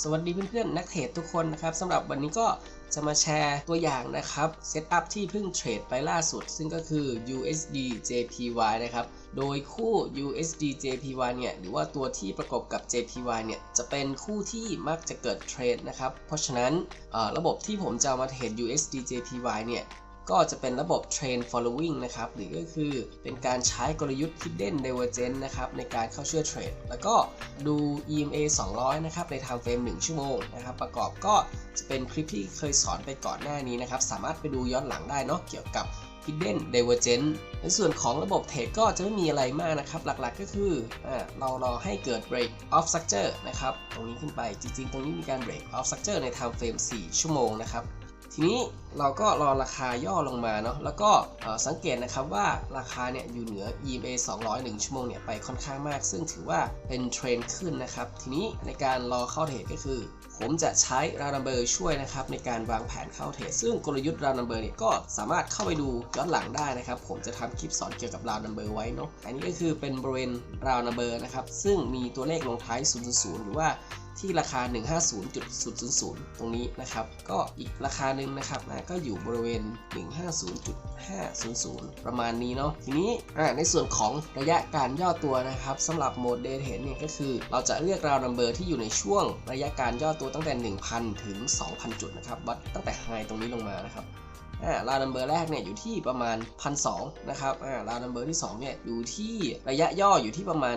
สวัสดีเพื่อนๆนักเทรดทุกคนนะครับสำหรับวันนี้ก็จะมาแชร์ตัวอย่างนะครับเซตอัพที่เพิ่งเทรดไปล่าสุด ซึ่งก็คือ USD JPY นะครับ โดยคู่ USD JPY เนี่ย หรือว่าตัวที่ประกบกับ JPY เนี่ย จะเป็นคู่ที่มักจะเกิดเทรดนะครับ เพราะฉะนั้นระบบที่ผมจะมาเทรด USD JPY เนี่ย ก็จะเป็นระบบ Trend Following นะครับหรือก็คือเป็นการใช้กลยุทธ์ Hidden Divergence นะครับในการเข้าเชื่อเทรด แล้วก็ดู EMA 200 นะครับใน time frame 1 ชั่วโมงนะครับประกอบก็จะเป็นคลิปที่เคยสอนไปก่อนหน้านี้นะครับสามารถไปดูย้อนหลังได้เนาะเกี่ยวกับ Hidden Divergence ในส่วนของระบบเทรดก็จะไม่มีอะไรมากนะครับ หลักๆก็คืออเรารอให้เกิด break of structure นะครับ ตรงนี้ขึ้นไปจริงๆ ตรงนี้มีการ break of structure ใน time frame 4 ชั่วโมงนะครับ ทีนี้เราก็รอราคาย่อลงมาเนาะแล้วก็สังเกตนะครับว่าราคาเนี่ยอยู่เหนือ EMA 200 1ชั่วโมงเนี่ยไปค่อนข้างมาก ซึ่งถือว่าเป็นเทรนด์ขึ้นนะครับ ทีนี้ในการรอเข้าเทรดก็คือ ผมจะใช้รานัมเบอร์ช่วยนะครับในการวางแผนเข้าเทรดซึ่งกลยุทธ์รานัมเบอร์เนี่ยก็สามารถเข้าไปดูย้อนหลังได้นะครับ ผมจะทำคลิปสอนเกี่ยวกับรานัมเบอร์ไว้เนาะอันนี้ก็คือเป็นบริเวณรานัมเบอร์นะครับซึ่งมีตัวเลขลงท้าย 0 0 หรือว่า ที่ราคา 150.000 ตรงนี้นะครับ ก็อีกราคาหนึ่งนะครับนะก็อยู่บริเวณ 150.500 ประมาณนี้เนาะทีนี้ในส่วนของระยะการย่อตัวนะครับสำหรับโหมดเดเทรดเนี่ยก็คือ เราจะเลือกราวนัมเบอร์ที่อยู่ในช่วงระยะการย่อตัวตั้งแต่ 1,000 ถึง 2,000 จุดนะครับวัดตั้งแต่ไฮตรงนี้ลงมานะครับ อ่าลาวนัมเบอร์แรกเนี่ยอยู่ที่ประมาณ1,200นะครับอ่าลาวนัมเบอร์ที่2เนี่ยอยู่ที่ระยะย่ออยู่ที่ประมาณ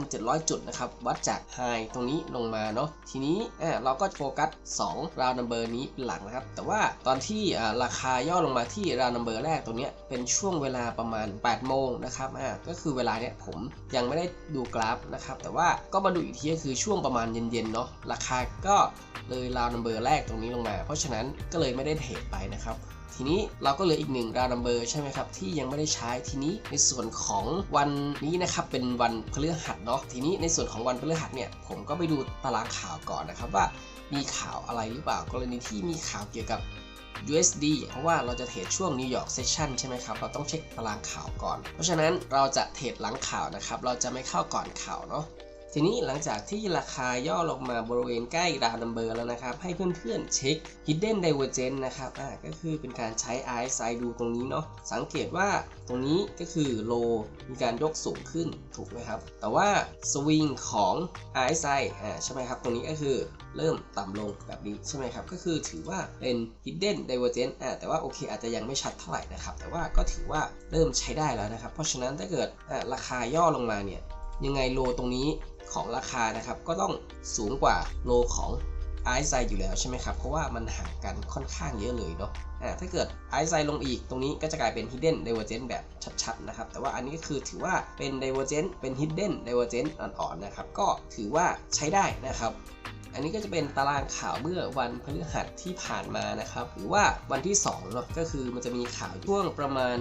1,700 จุดนะครับวัดจากไฮตรงนี้ลงมาเนาะทีนี้อ่าเราก็โฟกัส2ราวนัมเบอร์นี้เป็นหลักนะครับ แต่ว่าตอนที่อ่าราคาย่อลงมาที่ราวนัมเบอร์แรกตรงเนี้ยเป็นช่วงเวลาประมาณ 8 โมงนะครับอ่าก็คือเวลาเนี้ยผมยังไม่ได้ดูกราฟนะครับแต่ว่าก็มาดูอีกทีก็คือช่วงประมาณเย็นๆเนาะราคาก็ เลยราวนัมเบอร์แรกตรงนี้ลงมา เพราะฉะนั้นก็เลยไม่ได้เทรดไปนะครับทีนี้เราก็เหลืออีกหนึ่งราวนัมเบอร์ใช่ไหมครับที่ยังไม่ได้ใช้ทีนี้ในส่วนของวันนี้นะครับเป็นวันพฤหัสเนาะทีนี้ในส่วนของวันพฤหัสเนี่ยผมก็ไปดูตารางข่าวก่อนนะครับว่ามีข่าวอะไรหรือเปล่ากรณีที่มีข่าวเกี่ยวกับ USD เพราะว่าเราจะเทรดช่วงนิวยอร์กเซสชันใช่ไหมครับ เราต้องเช็คตารางข่าวก่อน เพราะฉะนั้นเราจะเทรดหลังข่าวนะครับ เราจะไม่เข้าก่อนข่าวเนาะ ทีนี้หลังจากที่ราคาย่อลงมาบริเวณใกล้ราวนัมเบอร์แล้วนะครับ ให้เพื่อนๆเช็ค Hidden Divergence นะครับอ่าก็คือเป็นการใช้ RSI ดูตรงนี้เนาะสังเกตว่าตรงนี้ก็คือ low มีการยกสูงขึ้นถูกไหมครับ แต่ว่าสวิงของ RSI อ่าใช่ไหมครับ ตรงนี้ก็คือเริ่มต่ำลงแบบนี้ใช่ไหมครับ ก็คือถือว่าเป็น Hidden Divergence อ่าแต่ว่าโอเคอาจจะยังไม่ชัดเท่าไหร่นะครับ แต่ว่าก็ถือว่าเริ่มใช้ได้แล้วนะครับ เพราะฉะนั้นถ้าเกิดอ่าราคาย่อลงมาเนี่ยยังไงโลตรงนี้ของราคานะครับ ก็ต้องสูงกว่าโลของไอซ์ไซอยู่แล้วใช่ไหมครับ เพราะว่ามันห่างกันค่อนข้างเยอะเลยเนาะอ่าถ้าเกิดไอซ์ไซลงอีกตรงนี้ก็จะกลายเป็น hidden divergence แบบชัดๆนะครับ แต่ว่าอันนี้ก็คือถือว่าเป็น divergence เป็น hidden divergence อ่อนๆนะครับ ก็ถือว่าใช้ได้นะครับ อันนี้ก็จะเป็นตารางข่าวเมื่อวันพฤหัสที่ผ่านมานะครับ หรือว่าวันที่2เนาะก็คือมันจะมีข่าวช่วงประมาณ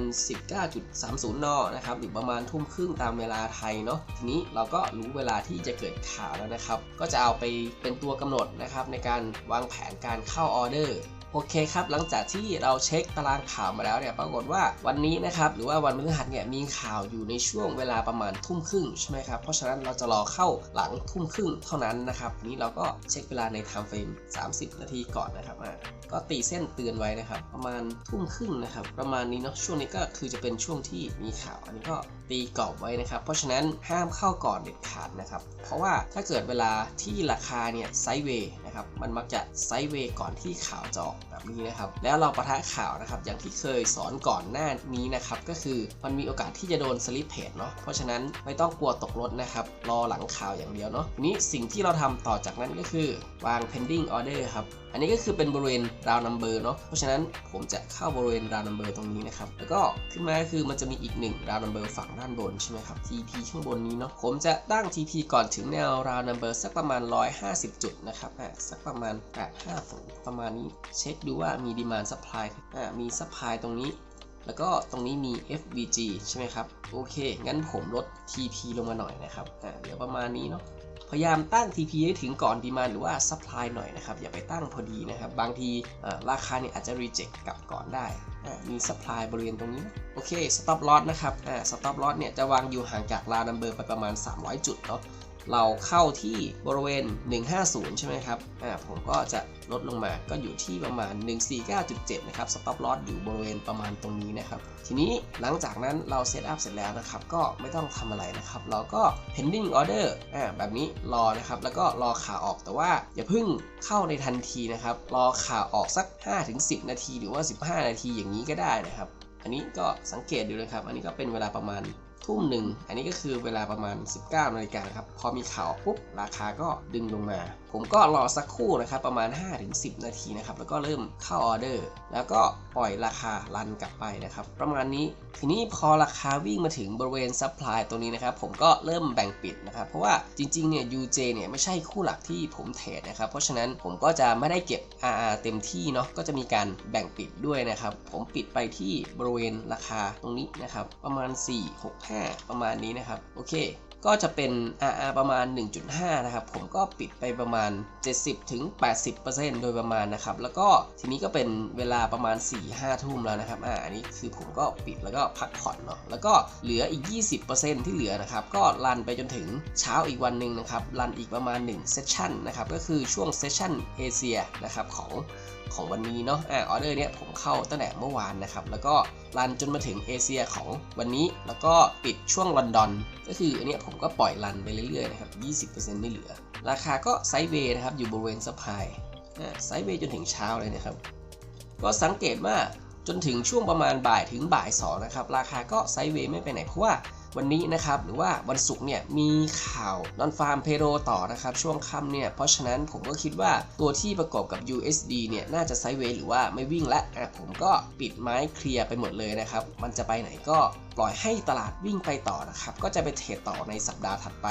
19.30 นนะครับหรือประมาณทุ่มครึ่งตามเวลาไทยเนาะทีนี้เราก็รู้เวลาที่จะเกิดข่าวแล้วนะครับ ก็จะเอาไปเป็นตัวกำหนดนะครับในการวางแผนการเข้าออเดอร์ โอเคครับหลังจากที่เราเช็คตารางข่าวมาแล้วเนี่ยปรากฏว่าวันนี้นะครับหรือว่าวันพฤหัสเนี่ยมีข่าวอยู่ในช่วงเวลาประมาณทุ่มครึ่งใช่ไหมครับเพราะฉะนั้นเราจะรอเข้าหลังทุ่มครึ่งเท่านั้นนะครับนี้เราก็เช็คเวลาใน time frame 30 นาทีก่อนนะครับอ่าก็ตีเส้นเตือนไว้นะครับ ประมาณทุ่มครึ่งนะครับ ประมาณนี้เนาะช่วงนี้ก็คือจะเป็นช่วงที่มีข่าว อันนี้ก็ ตีกรอบไว้นะครับ เพราะฉะนั้นห้ามเข้าก่อนเด็ดขาดนะครับ เพราะว่าถ้าเกิดเวลาที่ราคาเนี่ยไซด์เวย์นะครับ มันมักจะไซด์เวย์ก่อนที่ข่าวจะออกแบบนี้นะครับ แล้วเราประทะข่าวนะครับ อย่างที่เคยสอนก่อนหน้านี้นะครับ ก็คือมันมีโอกาสที่จะโดนสลิปเพจเนาะ เพราะฉะนั้นไม่ต้องกลัวตกรถนะครับ รอหลังข่าวอย่างเดียวเนาะ นี้สิ่งที่เราทำต่อจากนั้นก็คือวาง pending order ครับอันนี้ก็คือเป็นบริเวณราวนัมเบอร์เนาะ เพราะฉะนั้นผมจะเข้าบริเวณราวนัมเบอร์ตรงนี้นะครับ แล้วก็ขึ้นมาก็คือมันจะมีอีกหนึ่งราวนัมเบอร์ฝั่งด้านบนใช่ไหมครับ TP ข้างบนนี้เนาะผมจะตั้ง TP ก่อนถึงแนวราวนัมเบอร์สักประมาณ 150 จุดนะครับอะสักประมาณ850ประมาณนี้เช็คดูว่ามีดีมานซัพพลายอ่ามีซัพพลายตรงนี้แล้วก็ตรงนี้มี FVG ใช่ไหมครับ โอเค งั้นผมลด TP ลงมาหน่อยนะครับ อ่าเดี๋ยวประมาณนี้เนาะ พยายามตั้ง TP ให้ถึงก่อนดีมานหรือว่า supply หน่อยนะครับ อย่าไปตั้งพอดีนะครับ บางทีราคาเนี่ยอาจจะ reject กลับก่อนได้อ่ามี supply บริเวณตรงนี้ โอเค stop loss นะครับอ่า stop loss เนี่ยจะวางอยู่ห่างจากลาดัมเบอร์ไปประมาณ 300 จุดเนาะ เราเข้าที่บริเวณ 150 ใช่ไหมครับ อ่า ผมก็จะลดลงมา ก็อยู่ที่ประมาณ 149.7 นะครับ stop loss อยู่บริเวณประมาณตรงนี้นะครับ ทีนี้หลังจากนั้นเราเซตอัพเสร็จแล้วนะครับ ก็ไม่ต้องทำอะไรนะครับ เราก็ pending order อ่า แบบนี้รอนะครับ แล้วก็รอขาออก แต่ว่าอย่าเพิ่งเข้าในทันทีนะครับ รอขาออกสัก 5-10 นาที หรือว่า 15 นาทีอย่างนี้ก็ได้นะครับ อันนี้ก็สังเกตดูนะครับ อันนี้ก็เป็นเวลาประมาณ ทุ่มหนึ่ง อันนี้ก็คือเวลาประมาณ 19นาฬิกาครับ พอมีข่าวปุ๊บ ราคาก็ดึงลงมา ผมก็รอสักครู่นะครับประมาณ 5-10 นาทีนะครับแล้วก็เริ่มเข้าออเดอร์ แล้วก็ปล่อยราคารันกลับไปนะครับประมาณนี้ทีนี้พอราคาวิ่งมาถึงบริเวณซัพพลายตรงนี้นะครับผมก็เริ่มแบ่งปิดนะครับเพราะว่าจริงๆเนี่ย UJ เนี่ยไม่ใช่คู่หลักที่ผมเทรดนะครับเพราะฉะนั้นผมก็จะไม่ได้เก็บ RR เต็มที่เนาะก็จะมีการแบ่งปิดด้วยนะครับผมปิดไปที่บริเวณราคาตรงนี้นะครับประมาณ 465 ประมาณนี้นะครับโอเค ก็จะเป็น RR ประมาณ 1.5 นะครับ ผมก็ปิดไปประมาณ 70-80%โดยประมาณนะครับ แล้วก็ทีนี้ก็เป็นเวลาประมาณ 4-5 ทุ่มแล้วนะครับ อ่า อันนี้คือผมก็ปิดแล้วก็พักผ่อนเนาะ แล้วก็เหลืออีก 20%ที่เหลือนะครับ ก็รันไปจนถึงเช้าอีกวันหนึ่งนะครับ รันอีกประมาณ1เซสชั่นนะครับ ก็คือช่วงเซสชั่นเอเชียนะครับของ ของวันนี้เนาะอ่าออเดอร์เนี้ยผมเข้าตั้งแต่เมื่อวานนะครับ แล้วก็รันจนมาถึงเอเชียของวันนี้ แล้วก็ปิดช่วงลอนดอน ก็คืออันเนี้ยผมก็ปล่อยรันไปเรื่อยๆนะครับ 20%ไม่เหลือ ราคาก็ไซด์เวย์นะครับ อยู่บริเวณสปายไซด์เวย์จนถึงเช้าเลยนะครับ ก็สังเกตว่าจนถึงช่วงประมาณบ่ายถึงบ่าย2นะครับ ราคาก็ไซด์เวย์ไม่ไปไหนเพราะว่า วันนี้นะครับหรือว่าวันศุกร์เนี่ยมีข่าวนอนฟาร์มเพโรต่อนะครับช่วงค่ำเนี่ยเพราะฉะนั้นผมก็คิดว่าตัวที่ประกอบกับ USD เนี่ยน่าจะไซด์เวย์หรือว่าไม่วิ่งและอะผมก็ปิดไม้เคลียร์ไปหมดเลยนะครับมันจะไปไหนก็ปล่อยให้ตลาดวิ่งไปต่อนะครับก็จะไปเทรดต่อในสัปดาห์ถัดไป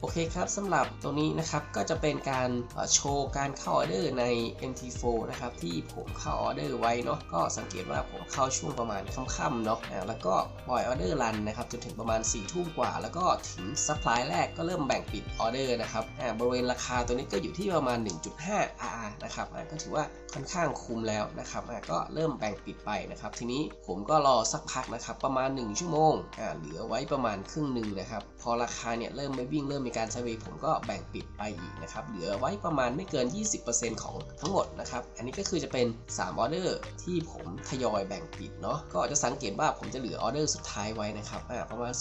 โอเคครับสำหรับตัวนี้นะครับก็จะเป็นการโชว์การเข้าออเดอร์ใน MT4 นะครับที่ผมเข้าออเดอร์ไว้เนาะก็สังเกตว่าผมเข้าช่วงประมาณค่ำๆเนาะแล้วก็ปล่อยออเดอร์รันนะครับจนถึงประมาณ4ี่ทุ่มกว่า แล้วก็ถึงซัพพลายแรกก็เริ่มแบ่งปิดออเดอร์นะครับอ่าบริเวณราคาตัวนี้ก็อยู่ที่ประมาณ 1.5 RR นะครับก็ถือว่าค่อนข้างคุ้มแล้วนะครับอ่าก็เริ่มแบ่งปิดไปนะครับทีนี้ผมก็รอสักพักนะครับประมาณ 1 ชั่วโมงอ่าเหลือไว้ประมาณครึ่งหนึ่งนะครับพอราคาเนี่ยเริ่มไม่วิ่งเริ่มมีการไซด์เวผมก็แบ่งปิดไปอีกนะครับ เหลือไว้ประมาณไม่เกิน 20%ของทั้งหมดนะครับ อันนี้ก็คือจะเป็น3ออเดอร์ที่ผมทยอยแบ่งปิดเนาะ ก็จะสังเกตว่าผมจะเหลือออเดอร์สุดท้ายไว้นะครับประมาณ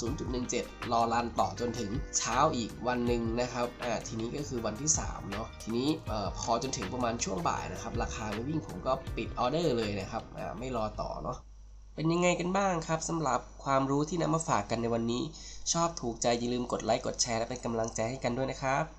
0.17 รอรันต่อจนถึงเช้าอีกวันหนึ่งนะครับทีนี้ก็คือวันที่3เนาะ ทีนี้พอจนถึงประมาณช่วงบ่ายนะครับ ราคาไม่วิ่งผมก็ปิดออเดอร์เลยนะครับไม่รอต่อเนาะ เป็นยังไงกันบ้างครับสำหรับความรู้ที่นำมาฝากกันในวันนี้ ชอบถูกใจอย่าลืมกดไลค์กดแชร์และเป็นกำลังใจให้กันด้วยนะครับ